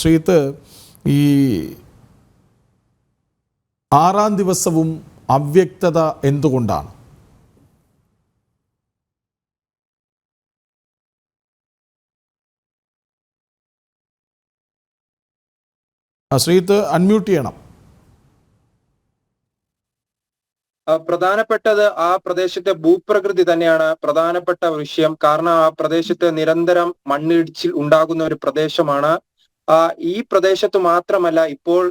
ശ്രീത്ത് ഈ ആറാം ദിവസവും അവ്യക്തത എന്തുകൊണ്ടാണ്? ശ്രീത്ത് അൺമ്യൂട്ട് ചെയ്യണം. പ്രധാനപ്പെട്ടത് ആ പ്രദേശത്തെ ഭൂപ്രകൃതി തന്നെയാണ്. പ്രധാനപ്പെട്ട വിഷയം കാരണം ആ പ്രദേശത്ത് നിരന്തരം മണ്ണിടിച്ചിൽ ഉണ്ടാകുന്ന ഒരു പ്രദേശമാണ് ഈ പ്രദേശത്ത് മാത്രമല്ല ഇപ്പോൾ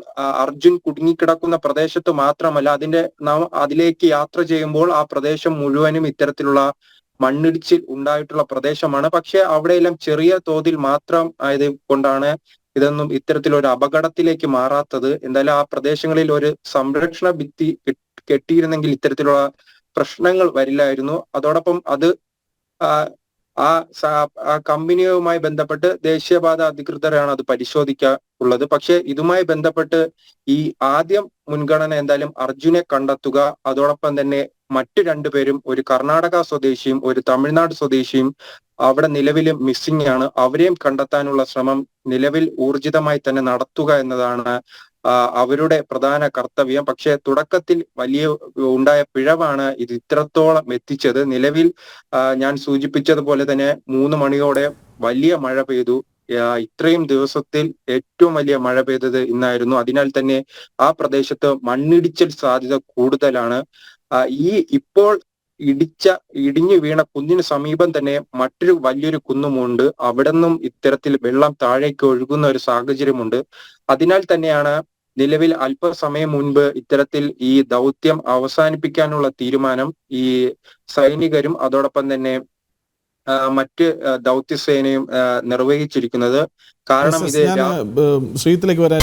അർജുൻ കുടുങ്ങിക്കിടക്കുന്ന പ്രദേശത്ത് മാത്രമല്ല അതിന്റെ നാം അതിലേക്ക് യാത്ര ചെയ്യുമ്പോൾ ആ പ്രദേശം മുഴുവനും ഇത്തരത്തിലുള്ള മണ്ണിടിച്ചിൽ ഉണ്ടായിട്ടുള്ള പ്രദേശമാണ്. പക്ഷെ അവിടെയെല്ലാം ചെറിയ തോതിൽ മാത്രം ആയത് കൊണ്ടാണ് ഇതൊന്നും ഇത്തരത്തിലൊരു അപകടത്തിലേക്ക് മാറാത്തത്. എന്തായാലും ആ പ്രദേശങ്ങളിൽ ഒരു സംരക്ഷണ ഭിത്തി കെട്ടിയിരുന്നെങ്കിൽ ഇത്തരത്തിലുള്ള പ്രശ്നങ്ങൾ വരില്ലായിരുന്നു. അതോടൊപ്പം അത് ആ, കമ്പനിയുമായി ബന്ധപ്പെട്ട് ദേശീയപാത അധികൃതരാണ് അത് പരിശോധിക്കുക ഉള്ളത് പക്ഷെ ഇതുമായി ബന്ധപ്പെട്ട് ഈ ആദ്യം മുൻഗണന എന്തായാലും അർജുനെ കണ്ടെത്തുക അതോടൊപ്പം തന്നെ മറ്റു രണ്ടുപേരും ഒരു കർണാടക സ്വദേശിയും ഒരു തമിഴ്നാട് സ്വദേശിയും അവിടെ നിലവിൽ മിസ്സിംഗ് ആണ്. അവരെയും കണ്ടെത്താനുള്ള ശ്രമം നിലവിൽ ഊർജിതമായി തന്നെ നടത്തുക എന്നതാണ് അവരുടെ പ്രധാന കർത്തവ്യം. പക്ഷേ തുടക്കത്തിൽ വലിയ ഉണ്ടായ പിഴവാണ് ഇത് ഇത്രത്തോളം എത്തിച്ചത്. നിലവിൽ ഞാൻ സൂചിപ്പിച്ചതുപോലെ തന്നെ മൂന്ന് മണിയോടെ വലിയ മഴ പെയ്തു. ഇത്രയും ദിവസത്തിൽ ഏറ്റവും വലിയ മഴ പെയ്തത് ഇന്നായിരുന്നു. അതിനാൽ തന്നെ ആ പ്രദേശത്ത് മണ്ണിടിച്ചിൽ സാധ്യത കൂടുതലാണ്. ഈ ഇപ്പോൾ ഇടിച്ച ഇടിഞ്ഞു വീണ കുന്നിന് സമീപം തന്നെ മറ്റൊരു വലിയൊരു കുന്നുമുണ്ട്. അവിടെ നിന്നും ഇത്തരത്തിൽ വെള്ളം താഴേക്ക് ഒഴുകുന്ന ഒരു സാഹചര്യമുണ്ട്. അതിനാൽ തന്നെയാണ് നിലവിൽ അല്പസമയം മുൻപ് ഇത്തരത്തിൽ ഈ ദൗത്യം അവസാനിപ്പിക്കാനുള്ള തീരുമാനം ഈ സൈനികരും അതോടൊപ്പം തന്നെ മറ്റ് ദൗത്യസേനയും നിർവഹിച്ചിരിക്കുന്നത്. കാരണം ഇത് ശ്രീത്തിലേക്ക് വരാൻ